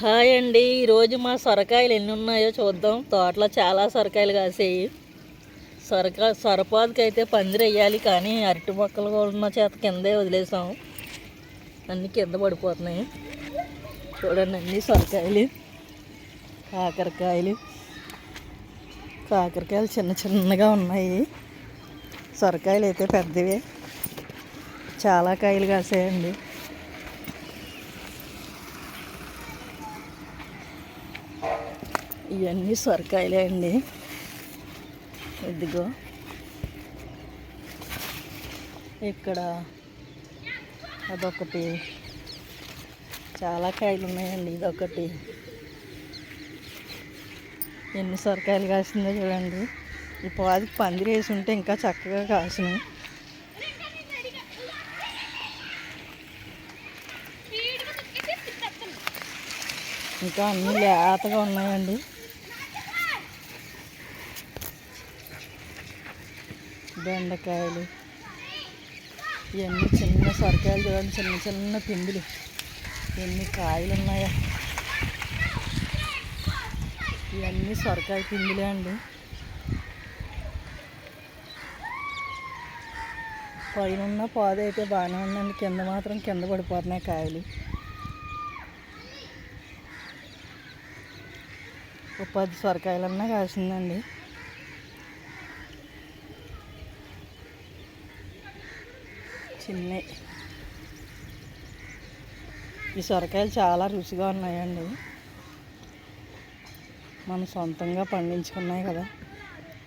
Hi అండి. ఈరోజు మా సొరకాయలు ఎన్ని ఉన్నాయో చూద్దాం. తోటలో చాలా సొరకాయలు కాసేయి. సొరకాయ సొరపాదుకి అయితే పందిరి వేయాలి కానీ అరటి మొక్కలు కూడా ఉన్న చేత కిందే వదిలేసాం అన్నీ కింద పడిపోతున్నాయి. చూడండి అన్నీ సొరకాయలు. కాకరకాయలు. కాకరకాయలు చిన్న చిన్నగా ఉన్నాయి. సొరకాయలు అయితే పెద్దవి. చాలా కాయలు కాసాయండి. ఇవన్నీ సొరకాయలే అండి. ఇదిగో. ఇక్కడ అదొకటి. చాలా కాయలు ఉన్నాయండి ఇదొకటి. ఎన్ని సొరకాయలు కాసిందో చూడండి. ఈ పాదికి పందిరి వేసి ఉంటే ఇంకా చక్కగా కాసిన. ఇంకా అన్నీ లేతగా ఉన్నాయండి. బెండకాయలు ఇవన్నీ చిన్న సొరకాయలు చూడండి చిన్న చిన్న పిందులు. ఎన్ని కాయలు ఉన్నాయా ఇవన్నీ సొరకాయ పిందులే అండి. పైన ఉన్న పాదు అయితే బాగానే ఉందండి. కింద మాత్రం కింద పడిపోతున్నాయి కాయలు. ఒక పది సొరకాయలన్నా కాసిందండి. చిన్నవి ఈ సొరకాయలు చాలా రుచిగా ఉన్నాయండి. మనం సొంతంగా పండించుకున్నాయి కదా.